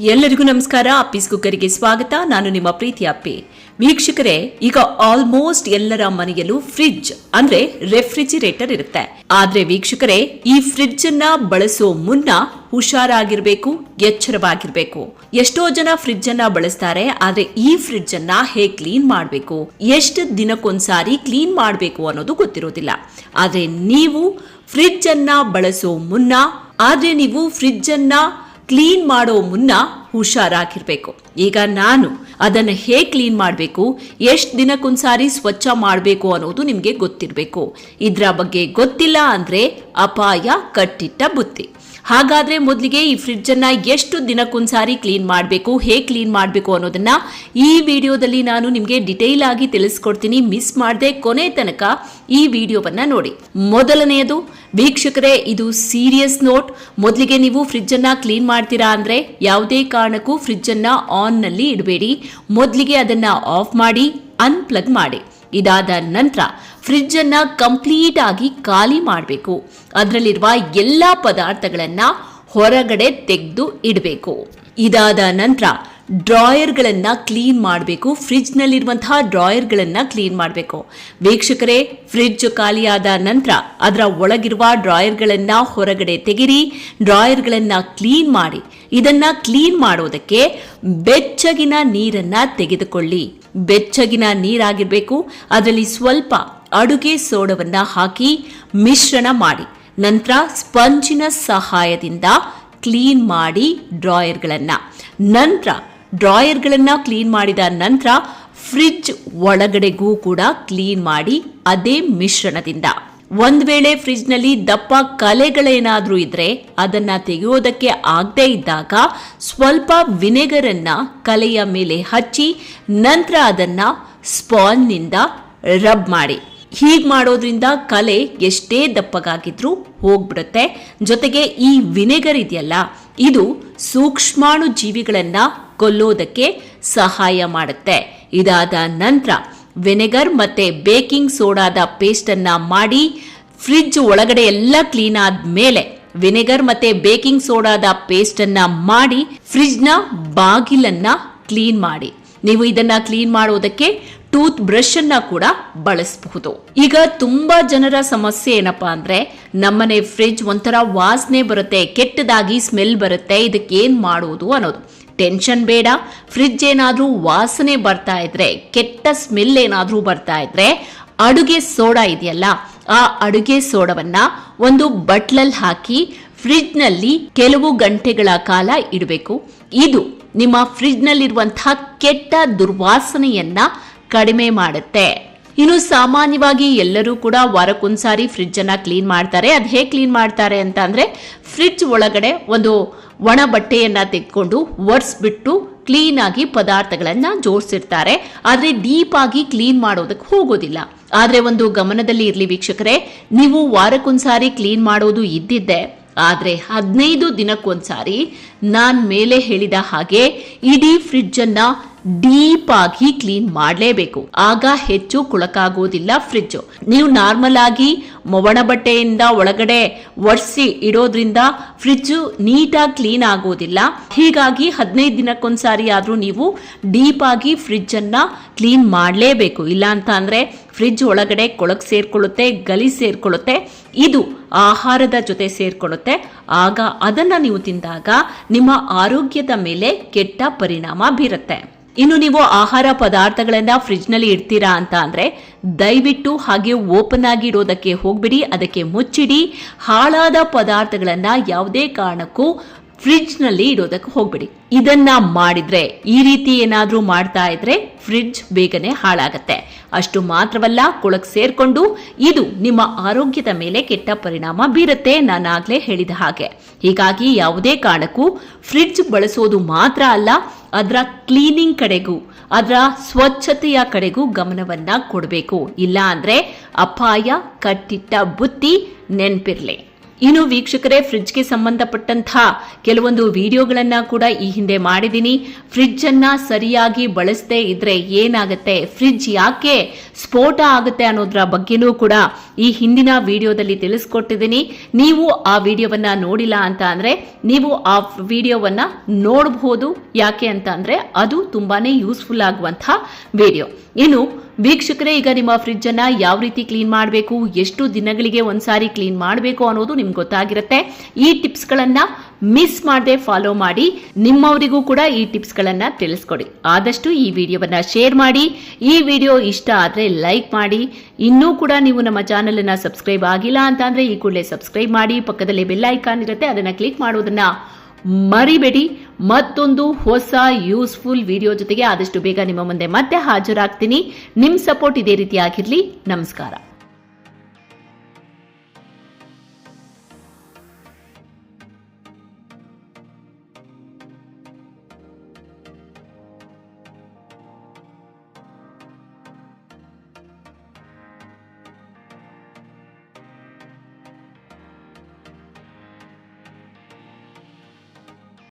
ಎಲ್ಲರಿಗೂ ನಮಸ್ಕಾರ. ಅಪ್ಪೀಸ್ ಕುಕ್ಕರಿಗೆ ಸ್ವಾಗತ. ನಾನು ನಿಮ್ಮ ಪ್ರೀತಿ ಅಪ್ಪಿ. ವೀಕ್ಷಕರೇ, ಈಗ ಆಲ್ಮೋಸ್ಟ್ ಎಲ್ಲರ ಮನೆಯಲ್ಲೂ ಫ್ರಿಡ್ಜ್ ಅಂದ್ರೆ ರೆಫ್ರಿಜಿರೇಟರ್ ಇರುತ್ತೆ. ಆದ್ರೆ ವೀಕ್ಷಕರೇ, ಈ ಫ್ರಿಡ್ಜ್ ಅನ್ನ ಬಳಸೋ ಮುನ್ನ ಹುಷಾರಾಗಿರ್ಬೇಕು, ಎಚ್ಚರವಾಗಿರ್ಬೇಕು. ಎಷ್ಟೋ ಜನ ಫ್ರಿಡ್ಜ್ ಅನ್ನ ಬಳಸ್ತಾರೆ, ಆದ್ರೆ ಈ ಫ್ರಿಡ್ಜ್ ಅನ್ನ ಹೇಗ್ ಕ್ಲೀನ್ ಮಾಡಬೇಕು? ಎಷ್ಟು ದಿನಕ್ಕೊಂದ್ಸಾರಿ ಕ್ಲೀನ್ ಮಾಡಬೇಕು ಅನ್ನೋದು ಗೊತ್ತಿರೋದಿಲ್ಲ. ಆದ್ರೆ ನೀವು ಫ್ರಿಡ್ಜ್ ಅನ್ನ ಬಳಸೋ ಮುನ್ನ, ಆದ್ರೆ ನೀವು ಫ್ರಿಡ್ಜ್ ಅನ್ನ ಕ್ಲೀನ್ ಮಾಡೋ ಮುನ್ನ ಹುಷಾರಾಗಿರ್ಬೇಕು. ಈಗ ನಾನು ಅದನ್ನು ಹೇಗೆ ಕ್ಲೀನ್ ಮಾಡಬೇಕು, ಎಷ್ಟು ದಿನಕ್ಕೊಂದ್ಸಾರಿ ಸ್ವಚ್ಛ ಮಾಡಬೇಕು ಅನ್ನೋದು ನಿಮಗೆ ಗೊತ್ತಿರಬೇಕು. ಇದರ ಬಗ್ಗೆ ಗೊತ್ತಿಲ್ಲ ಅಂದರೆ ಅಪಾಯ, ಕಟ್ಟಿಟ್ಟ ಬುತ್ತಿ ಹಾಗಾದ್ರೆ ಮೊದಲಿಗೆ ಈ ಫ್ರಿಡ್ಜನ್ನು ಎಷ್ಟು ದಿನಕ್ಕೊಂದ್ಸಾರಿ ಕ್ಲೀನ್ ಮಾಡಬೇಕು, ಹೇಗೆ ಕ್ಲೀನ್ ಮಾಡಬೇಕು ಅನ್ನೋದನ್ನ ಈ ವಿಡಿಯೋದಲ್ಲಿ ನಾನು ನಿಮಗೆ ಡಿಟೇಲ್ ಆಗಿ ತಿಳಿಸ್ಕೊಡ್ತೀನಿ. ಮಿಸ್ ಮಾಡದೆ ಕೊನೆ ತನಕ ಈ ವಿಡಿಯೋವನ್ನು ನೋಡಿ. ಮೊದಲನೆಯದು ವೀಕ್ಷಕರೇ, ಇದು ಸೀರಿಯಸ್ ನೋಟ್. ಮೊದಲಿಗೆ ನೀವು ಫ್ರಿಜ್ಜನ್ನು ಕ್ಲೀನ್ ಮಾಡ್ತೀರಾ ಅಂದ್ರೆ ಯಾವುದೇ ಕಾರಣಕ್ಕೂ ಫ್ರಿಜ್ಜನ್ನು ಅನ್ನ ಆನ್ನಲ್ಲಿ ಇಡಬೇಡಿ. ಮೊದಲಿಗೆ ಅದನ್ನ ಆಫ್ ಮಾಡಿ, ಅನ್ಪ್ಲಗ್ ಮಾಡಿ. ಇದಾದ ನಂತರ ಫ್ರಿಜ್ಜನ್ನು ಕಂಪ್ಲೀಟ್ ಆಗಿ ಖಾಲಿ ಮಾಡಬೇಕು. ಅದರಲ್ಲಿರುವ ಎಲ್ಲ ಪದಾರ್ಥಗಳನ್ನು ಹೊರಗಡೆ ತೆಗೆದು ಇಡಬೇಕು. ಇದಾದ ನಂತರ ಡ್ರಾಯರ್ಗಳನ್ನ ಕ್ಲೀನ್ ಮಾಡಬೇಕು ಫ್ರಿಡ್ಜ್ನಲ್ಲಿರುವಂತಹ ಡ್ರಾಯರ್ಗಳನ್ನು ಕ್ಲೀನ್ ಮಾಡಬೇಕು. ವೀಕ್ಷಕರೇ ಫ್ರಿಡ್ಜ್ ಖಾಲಿಯಾದ ನಂತರ ಅದರ ಒಳಗಿರುವ ಡ್ರಾಯರ್ಗಳನ್ನು ಹೊರಗಡೆ ತೆಗಿರಿ, ಡ್ರಾಯರ್ಗಳನ್ನು ಕ್ಲೀನ್ ಮಾಡಿ. ಇದನ್ನ ಕ್ಲೀನ್ ಮಾಡೋದಕ್ಕೆ ಬೆಚ್ಚಗಿನ ನೀರನ್ನ ತೆಗೆದುಕೊಳ್ಳಿ. ಬೆಚ್ಚಗಿನ ನೀರಾಗಿರಬೇಕು, ಅದರಲ್ಲಿ ಸ್ವಲ್ಪ ಅಡುಗೆ ಸೋಡವನ್ನ ಹಾಕಿ ಮಿಶ್ರಣ ಮಾಡಿ. ನಂತರ ಸ್ಪಂಜಿನ ಸಹಾಯದಿಂದ ಕ್ಲೀನ್ ಮಾಡಿ ಡ್ರಾಯರ್ಗಳನ್ನು. ನಂತರ ಡ್ರಾಯರ್ಗಳನ್ನ ಕ್ಲೀನ್ ಮಾಡಿದ ನಂತರ ಫ್ರಿಡ್ಜ್ ಒಳಗಡೆಗೂ ಕೂಡ ಕ್ಲೀನ್ ಮಾಡಿ ಅದೇ ಮಿಶ್ರಣದಿಂದ. ಒಂದ್ ವೇಳೆ ಫ್ರಿಜ್ನಲ್ಲಿ ದಪ್ಪ ಕಲೆಗಳೇನಾದರೂ ಇದ್ರೆ ಅದನ್ನ ತೆಗೆಯೋದಕ್ಕೆ ಆಗದೇ ಇದ್ದಾಗ ಸ್ವಲ್ಪ ವಿನೆಗರ್ ಅನ್ನ ಕಲೆಯ ಮೇಲೆ ಹಚ್ಚಿ ನಂತರ ಅದನ್ನ ಸ್ಪಾನ್ನಿಂದ ರಬ್ ಮಾಡಿ. ಹೀಗ್ ಮಾಡೋದ್ರಿಂದ ಕಲೆ ಎಷ್ಟೇ ದಪ್ಪಗಾಗಿದ್ರೂ ಹೋಗ್ಬಿಡುತ್ತೆ. ಜೊತೆಗೆ ಈ ವಿನೆಗರ್ ಇದೆಯಲ್ಲ, ಇದು ಸೂಕ್ಷ್ಮಾಣು ಜೀವಿಗಳನ್ನ ಕೊಲ್ಲೋದಕ್ಕೆ ಸಹಾಯ ಮಾಡುತ್ತೆ. ಇದಾದ ನಂತರ ವಿನೆಗರ್ ಮತ್ತೆ ಬೇಕಿಂಗ್ ಸೋಡಾದ ಪೇಸ್ಟ್ ಅನ್ನ ಮಾಡಿ ಫ್ರಿಡ್ಜ್ ಒಳಗಡೆ ಎಲ್ಲ ಕ್ಲೀನ್ ಆದ್ಮೇಲೆ ವಿನೆಗರ್ ಮತ್ತೆ ಬೇಕಿಂಗ್ ಸೋಡಾದ ಪೇಸ್ಟ್ ಅನ್ನ ಮಾಡಿ ಫ್ರಿಜ್ನ ಬಾಗಿಲನ್ನ ಕ್ಲೀನ್ ಮಾಡಿ. ನೀವು ಇದನ್ನ ಕ್ಲೀನ್ ಮಾಡೋದಕ್ಕೆ ಟೂತ್ ಬ್ರಷ್ ಅನ್ನ ಕೂಡ ಬಳಸಬಹುದು. ಈಗ ತುಂಬಾ ಜನರ ಸಮಸ್ಯೆ ಏನಪ್ಪಾ ಅಂದ್ರೆ, ನಮ್ಮನೆ ಫ್ರಿಡ್ಜ್ ಒಂಥರ ವಾಸನೆ ಬರುತ್ತೆ, ಕೆಟ್ಟದಾಗಿ ಸ್ಮೆಲ್ ಬರುತ್ತೆ, ಇದಕ್ಕೆ ಏನ್ ಮಾಡುವುದು ಅನ್ನೋದು. ಟೆನ್ಷನ್ ಬೇಡ, ಫ್ರಿಡ್ಜ್ ಏನಾದ್ರೂ ವಾಸನೆ ಬರ್ತಾ ಇದ್ರೆ, ಕೆಟ್ಟ ಸ್ಮೆಲ್ ಏನಾದ್ರೂ ಬರ್ತಾ ಇದ್ರೆ, ಅಡುಗೆ ಸೋಡಾ ಇದೆಯಲ್ಲ, ಆ ಅಡುಗೆ ಸೋಡವನ್ನ ಒಂದು ಬಟ್ಲಲ್ಲಿ ಹಾಕಿ ಫ್ರಿಡ್ಜ್ನಲ್ಲಿ ಕೆಲವು ಗಂಟೆಗಳ ಕಾಲ ಇಡಬೇಕು. ಇದು ನಿಮ್ಮ ಫ್ರಿಡ್ಜ್ನಲ್ಲಿರುವಂತಹ ಕೆಟ್ಟ ದುರ್ವಾಸನೆಯನ್ನ ಕಡಿಮೆ ಮಾಡುತ್ತೆ. ಇನ್ನು ಸಾಮಾನ್ಯವಾಗಿ ಎಲ್ಲರೂ ಕೂಡ ವಾರಕ್ಕೊಂದ್ಸಾರಿ ಫ್ರಿಡ್ಜ್ ಅನ್ನ ಕ್ಲೀನ್ ಮಾಡ್ತಾರೆ. ಅದು ಹೇಗೆ ಕ್ಲೀನ್ ಮಾಡ್ತಾರೆ ಅಂತ ಅಂದ್ರೆ ಫ್ರಿಡ್ಜ್ ಒಳಗಡೆ ಒಂದು ಒಣ ಬಟ್ಟೆಯನ್ನ ತೆಗೆದುಕೊಂಡು ಒರೆಸ್ಬಿಟ್ಟು ಕ್ಲೀನ್ ಆಗಿ ಪದಾರ್ಥಗಳನ್ನ ಜೋಡಿಸಿರ್ತಾರೆ. ಆದ್ರೆ ಡೀಪ್ ಆಗಿ ಕ್ಲೀನ್ ಮಾಡೋದಕ್ಕೆ ಹೋಗೋದಿಲ್ಲ. ಆದ್ರೆ ಒಂದು ಗಮನದಲ್ಲಿ ಇರಲಿ ವೀಕ್ಷಕರೇ, ನೀವು ವಾರಕ್ಕೊಂದ್ಸಾರಿ ಕ್ಲೀನ್ ಮಾಡೋದು ಇದ್ದಿದ್ದೆ, ಆದ್ರೆ ಹದಿನೈದು ದಿನಕ್ಕೊಂದ್ಸಾರಿ ನಾನ್ ಮೇಲೆ ಹೇಳಿದ ಹಾಗೆ ಇಡೀ ಫ್ರಿಡ್ಜ್ ಅನ್ನ ಡೀಪ್ ಆಗಿ ಕ್ಲೀನ್ ಮಾಡಲೇಬೇಕು. ಆಗ ಹೆಚ್ಚು ಕುಳಕಾಗೋದಿಲ್ಲ ಫ್ರಿಡ್ಜ್ ನೀವು ನಾರ್ಮಲ್ ಆಗಿ ಒಣ ಬಟ್ಟೆಯಿಂದ ಒಳಗಡೆ ಒರೆಸಿ ಇಡೋದ್ರಿಂದ ಫ್ರಿಡ್ಜ್ ನೀಟಾಗಿ ಕ್ಲೀನ್ ಆಗೋದಿಲ್ಲ. ಹೀಗಾಗಿ ಹದಿನೈದು ದಿನಕ್ಕೊಂದ್ಸಾರಿ ಆದ್ರೂ ನೀವು ಡೀಪ್ ಆಗಿ ಫ್ರಿಡ್ಜ್ ಅನ್ನ ಕ್ಲೀನ್ ಮಾಡಲೇಬೇಕು. ಇಲ್ಲ ಅಂತ ಅಂದ್ರೆ ಫ್ರಿಡ್ಜ್ ಒಳಗಡೆ ಕೊಳಕ್ ಸೇರ್ಕೊಳ್ಳುತ್ತೆ, ಗಲಿ ಸೇರ್ಕೊಳ್ಳುತ್ತೆ, ಇದು ಆಹಾರದ ಜೊತೆ ಸೇರ್ಕೊಳ್ಳುತ್ತೆ. ಆಗ ಅದನ್ನ ನೀವು ತಿಂದಾಗ ನಿಮ್ಮ ಆರೋಗ್ಯದ ಮೇಲೆ ಕೆಟ್ಟ ಪರಿಣಾಮ ಬೀರುತ್ತೆ. ಇನ್ನು ನೀವು ಆಹಾರ ಪದಾರ್ಥಗಳನ್ನ ಫ್ರಿಜ್ನಲ್ಲಿ ಇಡ್ತೀರಾ ಅಂತ ಅಂದ್ರೆ ದಯವಿಟ್ಟು ಹಾಗೆ ಓಪನ್ ಆಗಿ ಇಡೋದಕ್ಕೆ ಹೋಗ್ಬಿಡಿ, ಅದಕ್ಕೆ ಮುಚ್ಚಿಡಿ. ಹಾಳಾದ ಪದಾರ್ಥಗಳನ್ನ ಯಾವುದೇ ಕಾರಣಕ್ಕೂ ಫ್ರಿಡ್ಜ್ನಲ್ಲಿ ಇಡೋದಕ್ಕೆ ಹೋಗಬೇಡಿ. ಇದನ್ನ ಮಾಡಿದ್ರೆ, ಈ ರೀತಿ ಏನಾದರೂ ಮಾಡ್ತಾ ಇದ್ರೆ ಫ್ರಿಡ್ಜ್ ಬೇಗನೆ ಹಾಳಾಗತ್ತೆ. ಅಷ್ಟು ಮಾತ್ರವಲ್ಲ, ಕೊಳಕ್ ಸೇರ್ಕೊಂಡು ಇದು ನಿಮ್ಮ ಆರೋಗ್ಯದ ಮೇಲೆ ಕೆಟ್ಟ ಪರಿಣಾಮ ಬೀರುತ್ತೆ ನಾನಾಗ್ಲೇ ಹೇಳಿದ ಹಾಗೆ. ಹೀಗಾಗಿ ಯಾವುದೇ ಕಾರಣಕ್ಕೂ ಫ್ರಿಡ್ಜ್ ಬಳಸೋದು ಮಾತ್ರ ಅಲ್ಲ, ಅದರ ಕ್ಲೀನಿಂಗ್ ಕಡೆಗೂ, ಅದರ ಸ್ವಚ್ಛತೆಯ ಕಡೆಗೂ ಗಮನವನ್ನ ಕೊಡಬೇಕು. ಇಲ್ಲ ಅಂದ್ರೆ ಅಪಾಯ, ಕಟ್ಟಿಟ್ಟ ಬುತ್ತಿ ನೆನ್ಪಿರ್ಲಿ. ಇನ್ನು ವೀಕ್ಷಕರೇ ಫ್ರಿಡ್ಜ್ಗೆ ಸಂಬಂಧಪಟ್ಟಂತಹ ಕೆಲವೊಂದು ವಿಡಿಯೋಗಳನ್ನ ಕೂಡ ಈ ಹಿಂದೆ ಮಾಡಿದ್ದೀನಿ. ಫ್ರಿಡ್ಜ್ ಅನ್ನ ಸರಿಯಾಗಿ ಬಳಸದೇ ಇದ್ರೆ ಏನಾಗುತ್ತೆ? ಫ್ರಿಡ್ಜ್ ಯಾಕೆ ಸ್ಫೋಟ ಆಗುತ್ತೆ ಅನ್ನೋದ್ರ ಬಗ್ಗೆನೂ ಕೂಡ ಈ ಹಿಂದಿನ ವಿಡಿಯೋದಲ್ಲಿ ತಿಳಿಸ್ಕೊಟ್ಟಿದ್ದೀನಿ. ನೀವು ಆ ವಿಡಿಯೋವನ್ನ ನೋಡಿಲ್ಲ ಅಂತ ಅಂದ್ರೆ ನೀವು ಆ ವಿಡಿಯೋವನ್ನ ನೋಡಬಹುದು ಯಾಕೆ ಅಂತ ಅಂದ್ರೆ ಅದು ತುಂಬಾನೇ ಯೂಸ್ಫುಲ್ ಆಗುವಂತಹ ವಿಡಿಯೋ. ಇನ್ನು ವೀಕ್ಷಕರೇ, ಈಗ ನಿಮ್ಮ ಫ್ರಿಡ್ಜ್ ಅನ್ನ ಯಾವ ರೀತಿ ಕ್ಲೀನ್ ಮಾಡಬೇಕು, ಎಷ್ಟು ದಿನಗಳಿಗೆ ಒಂದ್ಸಾರಿ ಕ್ಲೀನ್ ಮಾಡಬೇಕು ಅನ್ನೋದು ನಿಮ್ಗೆ ಗೊತ್ತಾಗಿರುತ್ತೆ. ಈ ಟಿಪ್ಸ್ ಗಳನ್ನ ಮಿಸ್ ಮಾಡದೆ ಫಾಲೋ ಮಾಡಿ ನಿಮ್ಮವರಿಗೂ ಕೂಡ ಈ ಟಿಪ್ಸ್ ಗಳನ್ನ ತಿಳಿಸ್ಕೊಡಿ. ಆದಷ್ಟು ಈ ವಿಡಿಯೋವನ್ನ ಶೇರ್ ಮಾಡಿ. ಈ ವಿಡಿಯೋ ಇಷ್ಟ ಆದ್ರೆ ಲೈಕ್ ಮಾಡಿ. ಇನ್ನೂ ಕೂಡ ನೀವು ನಮ್ಮ ಚಾನೆಲ್ ಅನ್ನ ಸಬ್ಸ್ಕ್ರೈಬ್ ಆಗಿಲ್ಲ ಅಂತ ಅಂದ್ರೆ ಈ ಕೂಡಲೇ ಸಬ್ಸ್ಕ್ರೈಬ್ ಮಾಡಿ. ಪಕ್ಕದಲ್ಲಿ ಬೆಲ್ ಐಕಾನ್ ಇರುತ್ತೆ, ಅದನ್ನ ಕ್ಲಿಕ್ ಮಾಡೋದನ್ನ ಮರಿಬೇಡಿ. ಮತ್ತೊಂದು ಹೊಸ ಯೂಸ್ಫುಲ್ ವಿಡಿಯೋ ಜೊತೆಗೆ ಆದಷ್ಟು ಬೇಗ ನಿಮ್ಮ ಮುಂದೆ ಮತ್ತೆ ಹಾಜರಾಗ್ತೀನಿ. ನಿಮ್ ಸಪೋರ್ಟ್ ಇದೇ ರೀತಿ ಆಗಿರ್ಲಿ. ನಮಸ್ಕಾರ.